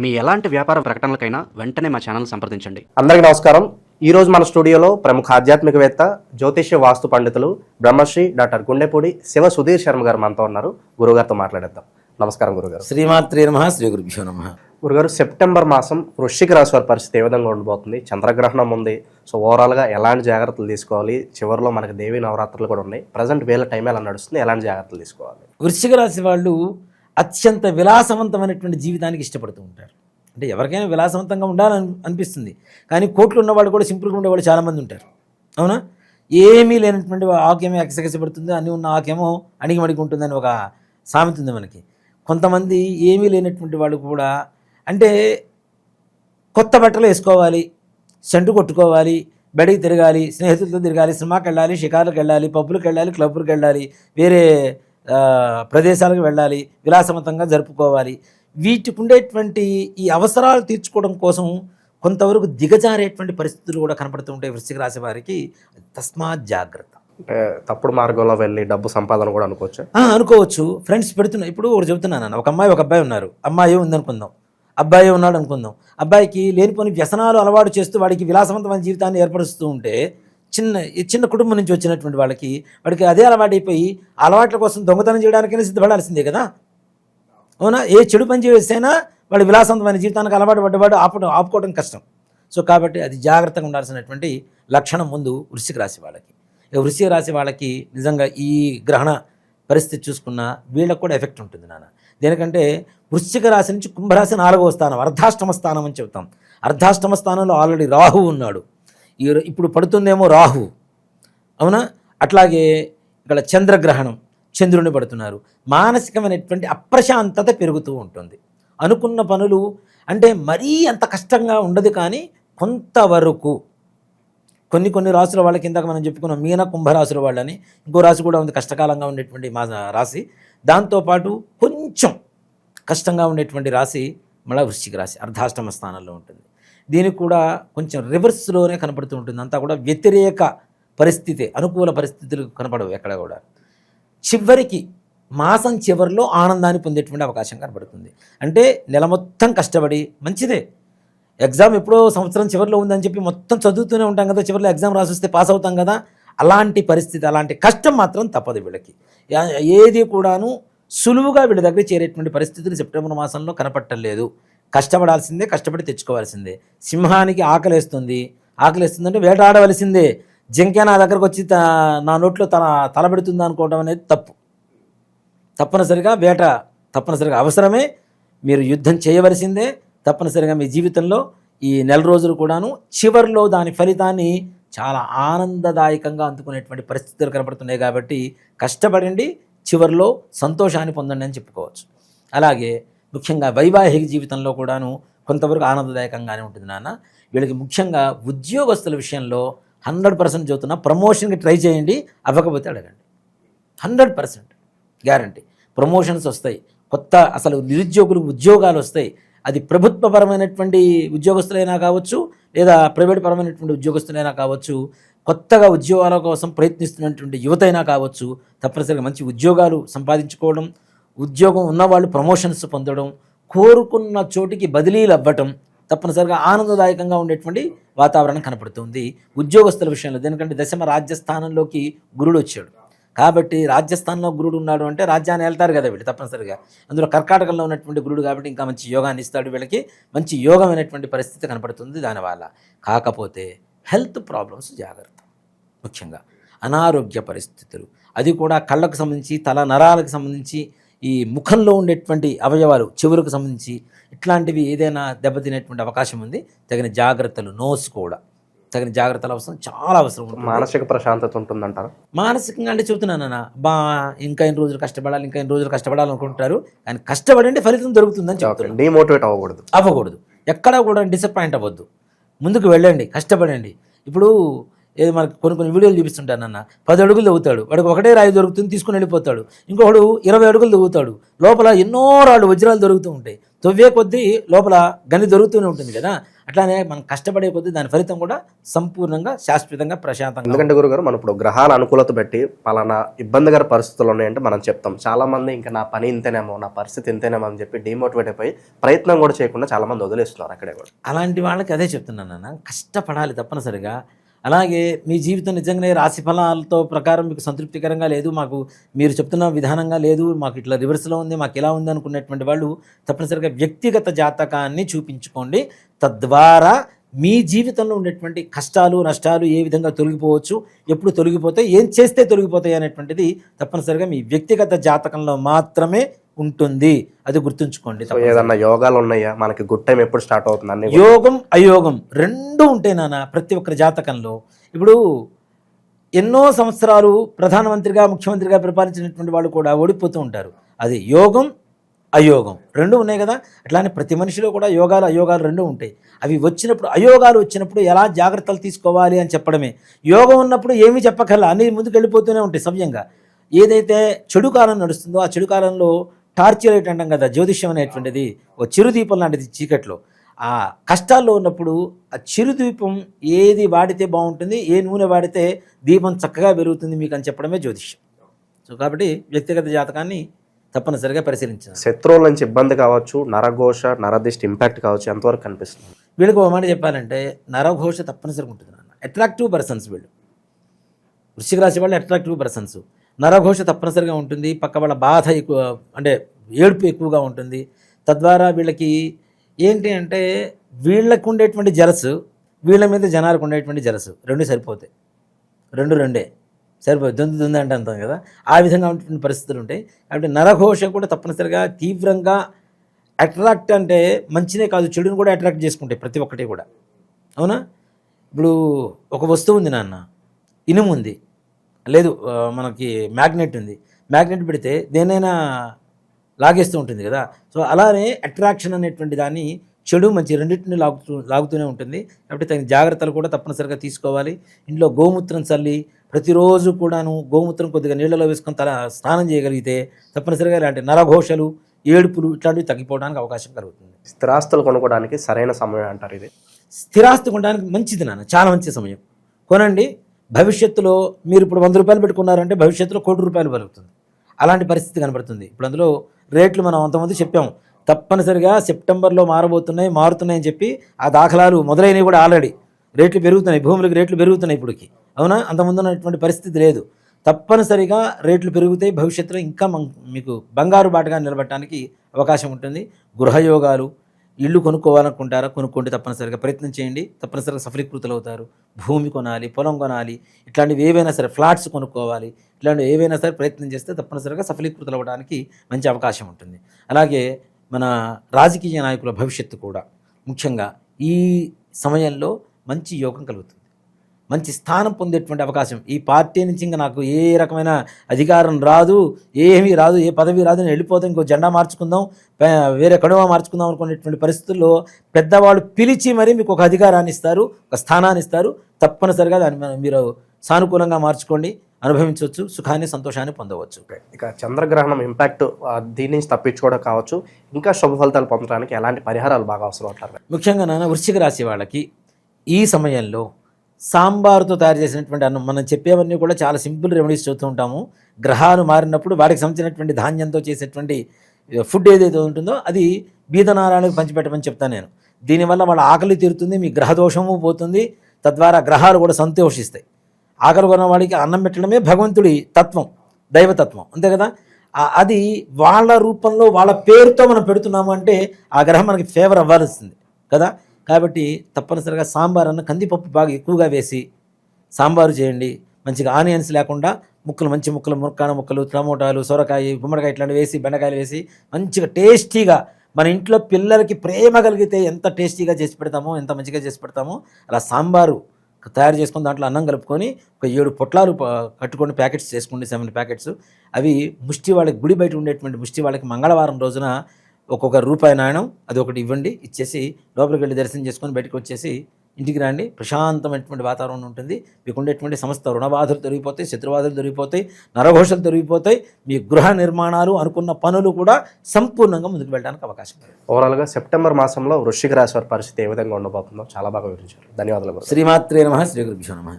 మీ ఎలాంటి వ్యాపార ప్రకటనలకైనా వెంటనే మా ఛానల్ సంప్రదించండి. అందరికీ నమస్కారం. ఈ రోజు మన స్టూడియోలో ప్రముఖ ఆధ్యాత్మికవేత్త జ్యోతిష్య వాస్తు పండితులు బ్రహ్మశ్రీ డాక్టర్ గుండెపూడి శివ సుధీర్ శర్మ గారు మనతో ఉన్నారు. గురుగారితో మాట్లాడేద్దాం. నమస్కారం గురుగారు. శ్రీమాత్రే నమ శ్రీ గురుభ్యో నమ. గురుగారు సెప్టెంబర్ మాసం వృశ్చిక రాశి వారి పరిస్థితి ఏ విధంగా ఉండబోతుంది? చంద్రగ్రహణం ఉంది. సో ఓవరాల్గా ఎలాంటి జాగ్రత్తలు తీసుకోవాలి? చివరిలో మనకి దేవి నవరాత్రులు కూడా ఉన్నాయి. ప్రజెంట్ వేల టైం ఎలా నడుస్తుంది? ఎలాంటి జాగ్రత్తలు తీసుకోవాలి? వృశ్చిక రాశి వాళ్ళు అత్యంత విలాసవంతమైనటువంటి జీవితానికి ఇష్టపడుతూ ఉంటారు. అంటే ఎవరికైనా విలాసవంతంగా ఉండాలని అనిపిస్తుంది. కానీ కోట్లు ఉన్నవాళ్ళు కూడా సింపుల్గా ఉండేవాళ్ళు చాలామంది ఉంటారు. అవునా? ఏమీ లేనటువంటి ఆకేమో ఎక్సగసపడుతుంది అన్నీ ఉన్న ఆకేమో అణిగిమడిగి ఉంటుందని ఒక సామెత ఉంది మనకి. కొంతమంది ఏమీ లేనటువంటి వాళ్ళు కూడా అంటే కొత్త బట్టలు వేసుకోవాలి సెంటు కొట్టుకోవాలి బడికి తిరగాలి స్నేహితులతో తిరగాలి సినిమాకి వెళ్ళాలి షికార్లకు వెళ్ళాలి పబ్బులకు వెళ్ళాలి క్లబ్బులకు వెళ్ళాలి వేరే ప్రదేశాలకు వెళ్ళాలి విలాసవంతంగా జరుపుకోవాలి. వీటికి ఉండేటువంటి ఈ అవసరాలు తీర్చుకోవడం కోసం కొంతవరకు దిగజారేటువంటి పరిస్థితులు కూడా కనపడుతూ ఉంటాయి వృశ్చిక రాశి వారికి. తస్మాత్ జాగ్రత్త. అంటే తప్పుడు మార్గంలో వెళ్ళి డబ్బు సంపాదన కూడా అనుకోవచ్చు? అనుకోవచ్చు. ఫ్రెండ్స్ పెడుతున్నా ఇప్పుడు ఒకటి చెబుతున్నాను ఒక అమ్మాయి ఒక అబ్బాయి ఉన్నారు. అమ్మాయి ఉందనుకుందాం. అబ్బాయి ఉన్నాడు అనుకుందాం అబ్బాయికి లేనిపోని వ్యసనాలు అలవాటు చేస్తూ వాడికి విలాసవంతమైన జీవితాన్ని ఏర్పరుస్తూ ఉంటే చిన్న ఈ చిన్న కుటుంబం నుంచి వచ్చినటువంటి వాళ్ళకి వాడికి అదే అలవాటైపోయి అలవాట్ల కోసం దొంగతనం చేయడానికైనా సిద్ధపడాల్సిందే కదా? అవునా? ఏ చెడు పని చేసైనా వాడు విలాసవంతమైన జీవితానికి అలవాటు పడ్డవాడు ఆపడం ఆపుకోవడం కష్టం. సో కాబట్టి అది జాగ్రత్తగా ఉండాల్సినటువంటి లక్షణం ముందు వృశ్చిక రాశి వాళ్ళకి. వృశ్చిక రాశి వాళ్ళకి నిజంగా ఈ గ్రహణ పరిస్థితి చూసుకున్నా వీళ్ళకు కూడా ఎఫెక్ట్ ఉంటుంది నాన్న. దేనికంటే వృశ్చిక రాశి నుంచి కుంభరాశి నాలుగవ స్థానం అర్ధాష్టమ స్థానం అని చెప్తాం అర్ధాష్టమ స్థానంలో ఆల్రెడీ రాహు ఉన్నాడు. ఈ ఇప్పుడు పడుతుందేమో రాహు. అవునా? అట్లాగే ఇక్కడ చంద్రగ్రహణం చంద్రుని పడుతున్నారు. మానసికమైనటువంటి అప్రశాంతత పెరుగుతూ ఉంటుంది. అనుకున్న పనులు అంటే మరీ అంత కష్టంగా ఉండదు కానీ కొంతవరకు. కొన్ని కొన్ని రాసుల వాళ్ళకి ఇందాక మనం చెప్పుకున్నాం మీన కుంభరాశుల వాళ్ళని. ఇంకో రాశి కూడా ఉంది కష్టకాలంగా ఉండేటువంటి మా రాశి. దాంతోపాటు కొంచెం కష్టంగా ఉండేటువంటి రాశి మళ్ళా వృశ్చిక రాశి అర్ధాష్టమ స్థానంలో ఉంటుంది. దీనికి కూడా కొంచెం రివర్స్లోనే కనపడుతూ ఉంటుంది. అంతా కూడా వ్యతిరేక పరిస్థితి అనుకూల పరిస్థితులు కనపడవు ఎక్కడ కూడా. చివరికి మాసం చివరిలో ఆనందాన్ని పొందేటువంటి అవకాశం కనబడుతుంది అంటే నెల మొత్తం కష్టపడి మంచిదే. ఎగ్జామ్ ఎప్పుడో సంవత్సరం చివరిలో ఉందని చెప్పి మొత్తం చదువుతూనే ఉంటాం కదా చివరిలో ఎగ్జామ్ రాసిస్తే పాస్ అవుతాం కదా. అలాంటి పరిస్థితి అలాంటి కష్టం మాత్రం తప్పదు వీళ్ళకి. ఏది కూడాను సులువుగా వీళ్ళ దగ్గర చేరేటువంటి పరిస్థితులు సెప్టెంబర్ మాసంలో కనపట్టలేదు కష్టపడాల్సిందే కష్టపడి తెచ్చుకోవాల్సిందే. సింహానికి ఆకలేస్తుంది. ఆకలేస్తుందంటే వేటాడవలసిందే. జింక నా దగ్గరకు వచ్చి త- నా నోట్లో తన తలబెడుతుంది అనుకోవడం అనేది తప్పు. తప్పనిసరిగా వేట తప్పనిసరిగా అవసరమే. మీరు యుద్ధం చేయవలసిందే. తప్పనిసరిగా మీ జీవితంలో ఈ నెల రోజులు కూడాను చివరిలో దాని ఫలితాన్ని చాలా ఆనందదాయకంగా అందుకునేటువంటి పరిస్థితులు కనపడుతున్నాయి కాబట్టి కష్టపడండి చివరిలో సంతోషాన్ని పొందండి అని చెప్పుకోవచ్చు. అలాగే ముఖ్యంగా వైవాహిక జీవితంలో కూడాను కొంతవరకు ఆనందదాయకంగానే ఉంటుంది నాన్న. వీళ్ళకి ముఖ్యంగా ఉద్యోగస్తుల విషయంలో హండ్రెడ్ పర్సెంట్ చదువుతున్నా ప్రమోషన్కి ట్రై చేయండి అవ్వకపోతే అడగండి. Hundred percent guarantee. ప్రమోషన్స్ వస్తాయి. కొత్త అసలు నిరుద్యోగులు ఉద్యోగాలు వస్తాయి. అది ప్రభుత్వపరమైనటువంటి ఉద్యోగస్తులైనా కావచ్చు లేదా ప్రైవేట్ పరమైనటువంటి ఉద్యోగస్తులైనా కావచ్చు కొత్తగా ఉద్యోగాల కోసం ప్రయత్నిస్తున్నటువంటి యువత అయినా కావచ్చు తప్పనిసరిగా మంచి ఉద్యోగాలు సంపాదించుకోవడం ఉద్యోగం ఉన్నవాళ్ళు ప్రమోషన్స్ పొందడం కోరుకున్న చోటికి బదిలీలు అవ్వటం తప్పనిసరిగా ఆనందదాయకంగా ఉండేటువంటి వాతావరణం కనపడుతుంది. ఉద్యోగస్తుల విషయంలో ఎందుకంటే దశమ రాజ్యస్థానంలోకి గురుడు వచ్చాడు. కాబట్టి రాజస్థాన్లో గురుడు ఉన్నాడు అంటే రాజ్యాన్ని వెళ్తారు కదా వీళ్ళు తప్పనిసరిగా. అందులో కర్కాటకంలో ఉన్నటువంటి గురుడు కాబట్టి ఇంకా మంచి యోగాన్ని ఇస్తాడు వీళ్ళకి. మంచి యోగమైనటువంటి పరిస్థితి కనపడుతుంది దానివల్ల. కాకపోతే హెల్త్ ప్రాబ్లమ్స్ జాగ్రత్త. ముఖ్యంగా అనారోగ్య పరిస్థితులు. అది కూడా కళ్ళకు సంబంధించి తల నరాలకు సంబంధించి ఈ ముఖంలో ఉండేటువంటి అవయవాలు చెవులకు సంబంధించి ఇట్లాంటివి ఏదైనా దెబ్బతినేటువంటి అవకాశం ఉంది. తగిన జాగ్రత్తలు నోస్ కూడా. తగిన జాగ్రత్తలు అవసరం చాలా అవసరం ఉంటుంది. మానసిక ప్రశాంతత ఉంటుందంటారా? మానసికంగా అంటే చెబుతున్నాను బా ఇంకా ఎన్ని రోజులు కష్టపడాలి ఇంకా ఎన్ని రోజులు కష్టపడాలనుకుంటారు కానీ కష్టపడండి ఫలితం దొరుకుతుందని చెప్తున్నాను. డిమోటివేట్ అవ్వకూడదు. అవ్వకూడదు. ఎక్కడా కూడా డిసప్పాయింట్ అవ్వద్దు. ముందుకు వెళ్ళండి కష్టపడండి. ఇప్పుడు ఏదో మనకు కొన్ని కొన్ని వీడియోలు చూపిస్తుంటాను అన్న పది అడుగులు తవ్వుతాడు. వాడికి ఒకటే రాయి దొరుకుతుంది తీసుకుని వెళ్ళిపోతాడు. ఇంకొకడు ఇరవై అడుగులు తవ్వుతాడు. లోపల ఎన్నో రాళ్ళు వజ్రాలు దొరుకుతూ ఉంటాయి. తవ్వే కొద్దీ లోపల గని దొరుకుతూనే ఉంటుంది కదా. అట్లానే మనం కష్టపడే కొద్దీ దాని ఫలితం కూడా సంపూర్ణంగా శాశ్వతంగా ప్రశాంతంగా ఎందుకంటే గురుగారు మనం ఇప్పుడు గ్రహాల అనుకూలత పెట్టి పలానా ఇబ్బందికర పరిస్థితులు ఉన్నాయంటే మనం చెప్తాం. చాలా మంది ఇంకా నా పని ఇంతేనేమో నా పరిస్థితి ఇంతేనేమో అని చెప్పి డిమోటివేట్ అయిపోయి ప్రయత్నం కూడా చేయకుండా చాలా మంది వదిలేస్తున్నారు అక్కడే కూడా. అలాంటి వాళ్ళకి అదే చెప్తున్నాను అన్న కష్టపడాలి తప్పనిసరిగా. అలాగే మీ జీవితం నిజంగానే రాశి ఫలాలతో ప్రకారం మీకు సంతృప్తికరంగా లేదు మాకు మీరు చెప్తున్న విధానంగా లేదు మాకు ఇట్లా రివర్స్లో ఉంది మాకు ఇలా ఉంది అనుకునేటువంటి వాళ్ళు తప్పనిసరిగా వ్యక్తిగత జాతకాన్ని చూపించుకోండి. తద్వారా మీ జీవితంలో ఉండేటువంటి కష్టాలు నష్టాలు ఏ విధంగా తొలగిపోవచ్చు ఎప్పుడు తొలగిపోతాయి ఏం చేస్తే తొలగిపోతాయి అనేటువంటిది తప్పనిసరిగా మీ వ్యక్తిగత జాతకంలో మాత్రమే ఉంటుంది. అది గుర్తుంచుకోండి ఏదన్నా యోగాలు ఉన్నాయా మనకి గుడ్ టైం ఎప్పుడు స్టార్ట్ అవుతుంది. యోగం అయోగం రెండు ఉంటాయి నాన్న ప్రతి ఒక్కరి జాతకంలో. ఇప్పుడు ఎన్నో సంవత్సరాలు ప్రధానమంత్రిగా ముఖ్యమంత్రిగా పరిపాలించినటువంటి వాళ్ళు కూడా ఓడిపోతూ ఉంటారు. అది యోగం అయోగం రెండు ఉన్నాయి కదా? అట్లానే ప్రతి మనిషిలో కూడా యోగాలు అయోగాలు రెండు ఉంటాయి. అవి వచ్చినప్పుడు అయోగాలు వచ్చినప్పుడు ఎలా జాగ్రత్తలు తీసుకోవాలి అని చెప్పడమే. యోగం ఉన్నప్పుడు ఏమీ చెప్పకల్లా అన్ని ముందుకు వెళ్ళిపోతూనే ఉంటాయి సవ్యంగా. ఏదైతే చెడు కాలం నడుస్తుందో ఆ చెడు కాలంలో టార్చ్ లైట్ అంటాం కదా జ్యోతిష్యం అనేటువంటిది ఓ చిరుదీపం లాంటిది చీకట్లో. ఆ కష్టాల్లో ఉన్నప్పుడు ఆ చిరుదీపం ఏది వాడితే బాగుంటుంది ఏ నూనె వాడితే దీపం చక్కగా పెరుగుతుంది మీకు అని చెప్పడమే జ్యోతిష్యం. సో కాబట్టి వ్యక్తిగత జాతకాన్ని తప్పనిసరిగా పరిశీలించాలి. శత్రువుల నుంచి ఇబ్బంది కావచ్చు నరఘోష నరదిష్టి ఇంపాక్ట్ కావచ్చు ఎంతవరకు కనిపిస్తుంది? వీళ్ళకి ఒక మాట చెప్పాలంటే నరఘోష తప్పనిసరిగా ఉంటుంది అట్రాక్టివ్ పర్సన్స్ వీళ్ళు. వృశ్చిక రాశి వాళ్ళు అట్రాక్టివ్ పర్సన్స్ నరఘోష తప్పనిసరిగా ఉంటుంది. పక్క వాళ్ళ బాధ ఎక్కువ అంటే ఏడుపు ఎక్కువగా ఉంటుంది. తద్వారా వీళ్ళకి ఏంటి అంటే వీళ్ళకు ఉండేటువంటి జలసు వీళ్ళ మీద జనాలకు ఉండేటువంటి జలసు రెండు సరిపోతాయి. రెండు రెండే సరిపోయి దొందు దొందు అంటే అంటాం కదా ఆ విధంగా ఉన్నటువంటి పరిస్థితులు ఉంటాయి. కాబట్టి నరఘోష కూడా తప్పనిసరిగా తీవ్రంగా అట్రాక్ట్ అంటే మంచినే కాదు చెడుని కూడా అట్రాక్ట్ చేసుకుంటాయి ప్రతి ఒక్కటి కూడా. అవునా? ఇప్పుడు ఒక వస్తువు ఉంది నాన్న ఇనుము ఉంది. లేదు మనకి మ్యాగ్నెట్ ఉంది. మ్యాగ్నెట్ పెడితే దేనైనా లాగేస్తూ ఉంటుంది కదా. సో అలానే అట్రాక్షన్ అనేటువంటి దాన్ని చెడు మంచి రెండింటిని లాగుతూ లాగుతూనే ఉంటుంది. కాబట్టి తగిన జాగ్రత్తలు కూడా తప్పనిసరిగా తీసుకోవాలి. ఇంట్లో గోమూత్రం చల్లి ప్రతిరోజు కూడాను గోమూత్రం కొద్దిగా నీళ్ళలో వేసుకొని తల స్నానం చేయగలిగితే తప్పనిసరిగా ఇలాంటి నరఘోషలు ఏడుపులు ఇట్లాంటివి తగ్గిపోవడానికి అవకాశం కలుగుతుంది. స్థిరాస్తులు కొనుక్కోవడానికి సరైన సమయం అంటారు ఇది? స్థిరాస్తి కొనడానికి మంచిది నాన్న. చాలా మంచి సమయం. కొనండి భవిష్యత్తులో మీరు ఇప్పుడు వంద రూపాయలు పెట్టుకున్నారంటే భవిష్యత్తులో కోటి రూపాయలు పెరుగుతుంది. అలాంటి పరిస్థితి కనబడుతుంది. ఇప్పుడు అందులో రేట్లు మనం అంతమంది చెప్పాం తప్పనిసరిగా సెప్టెంబర్లో మారబోతున్నాయి మారుతున్నాయని చెప్పి ఆ దాఖలాలు మొదలైనవి కూడా ఆల్రెడీ రేట్లు పెరుగుతున్నాయి. భూములకు రేట్లు పెరుగుతున్నాయి ఇప్పటికి. అవునా? అంతకుముందు ఉన్నటువంటి పరిస్థితి లేదు. తప్పనిసరిగా రేట్లు పెరుగుతాయి. భవిష్యత్తులో ఇంకా మం- మీకు బంగారు బాటగా నిలబడటానికి అవకాశం ఉంటుంది. గృహయోగాలు ఇల్లు కొనుక్కోవాలనుకుంటారా కొనుక్కోండి తప్పనిసరిగా ప్రయత్నం చేయండి. తప్పనిసరిగా సఫలీకృతులు అవుతారు భూమి కొనాలి పొలం కొనాలి ఇట్లాంటివి ఏవైనా సరే ఫ్లాట్స్ కొనుక్కోవాలి ఇట్లాంటివి ఏవైనా సరే ప్రయత్నం చేస్తే తప్పనిసరిగా సఫలీకృతులు అవ్వడానికి మంచి అవకాశం ఉంటుంది. అలాగే మన రాజకీయ నాయకుల భవిష్యత్తు కూడా ముఖ్యంగా ఈ సమయంలో మంచి యోగం కలుగుతుంది. మంచి స్థానం పొందేటువంటి అవకాశం. ఈ పార్టీ నుంచి ఇంకా నాకు ఏ రకమైన అధికారం రాదు ఏమీ రాదు ఏ పదవి రాదు నేను వెళ్ళిపోతే ఇంకో జెండా మార్చుకుందాం వేరే కడువ మార్చుకుందాం అనుకునేటువంటి పరిస్థితుల్లో పెద్దవాళ్ళు పిలిచి మరీ మీకు ఒక అధికారాన్ని ఇస్తారు ఒక స్థానాన్ని ఇస్తారు. తప్పనిసరిగా దాన్ని మీరు సానుకూలంగా మార్చుకోండి అనుభవించవచ్చు సుఖాన్ని సంతోషాన్ని పొందవచ్చు. ఇక చంద్రగ్రహణం ఇంపాక్ట్ దీని నుంచి తప్పించుకోవడం కావచ్చు. ఇంకా శుభ ఫలితాలు పొందడానికి ఎలాంటి పరిహారాలు బాగా అవసరం అంటారు? ముఖ్యంగా నాన్న వృశ్చిక రాశి వాళ్ళకి ఈ సమయంలో సాంబారుతో తయారు చేసినటువంటి అన్నం. మనం చెప్పేవన్నీ కూడా చాలా సింపుల్ రెమెడీస్ చూస్తూ ఉంటాము. గ్రహాలు మారినప్పుడు వాటికి సంబంధించినటువంటి ధాన్యంతో చేసేటువంటి ఫుడ్ ఏదైతే ఉంటుందో అది బీదనారాయణకు పంచిపెట్టమని చెప్తాను నేను. దీనివల్ల వాళ్ళ ఆకలి తీరుతుంది మీ గ్రహదోషము పోతుంది తద్వారా గ్రహాలు కూడా సంతోషిస్తాయి. ఆకలి కొన్న వాడికి అన్నం పెట్టడమే భగవంతుడి తత్వం దైవతత్వం. అంతే కదా? అది వాళ్ళ రూపంలో వాళ్ళ పేరుతో మనం పెడుతున్నాము అంటే ఆ గ్రహం మనకి ఫేవర్ అవ్వాల్సింది. కదా? కాబట్టి తప్పనిసరిగా సాంబార్ అన్న కందిపప్పు బాగా ఎక్కువగా వేసి సాంబారు చేయండి. మంచిగా ఆనియన్స్ లేకుండా ముక్కలు మంచి ముక్కలు మురక్కాన ముక్కలు టమోటాలు సొరకాయ గుమ్మడికాయ ఇట్లాంటివి వేసి బెండకాయలు వేసి మంచిగా టేస్టీగా మన ఇంట్లో పిల్లలకి ప్రేమ కలిగితే ఎంత టేస్టీగా చేసి పెడతామో ఎంత మంచిగా చేసి పెడతామో అలా సాంబారు తయారు చేసుకుని దాంట్లో అన్నం కలుపుకొని ఒక ఏడు పొట్లాలు కట్టుకొని ప్యాకెట్స్ చేసుకోండి సెవెన్ ప్యాకెట్స్. అవి ముష్టి వాళ్ళకి గుడి బయట ఉండేటువంటి ముష్టి వాళ్ళకి మంగళవారం రోజున ఒక్కొక్క రూపాయి నాణ్యం అది ఒకటి ఇవ్వండి ఇచ్చేసి లోపలికి వెళ్ళి దర్శనం చేసుకొని బయటకు వచ్చేసి ఇంటికి రండి. ప్రశాంతమైనటువంటి వాతావరణం ఉంటుంది. మీకు ఉండేటువంటి సమస్త రుణబాధలు తొలగిపోతాయి శత్రుబాధలు తొలగిపోతాయి నరఘోషలు తొలగిపోతాయి. మీ గృహ నిర్మాణాలు అనుకున్న పనులు కూడా సంపూర్ణంగా ముందుకు వెళ్ళడానికి అవకాశం ఉంది. ఓవరాల్గా సెప్టెంబర్ మాసంలో వృశ్చిక రాశి వారి పరిస్థితి ఏ విధంగా ఉండబోతుందో చాలా బాగా వివరించారు. ధన్యవాదాలు. శ్రీమాత్రే నమ శ్రీ గురుభ్యో నమ.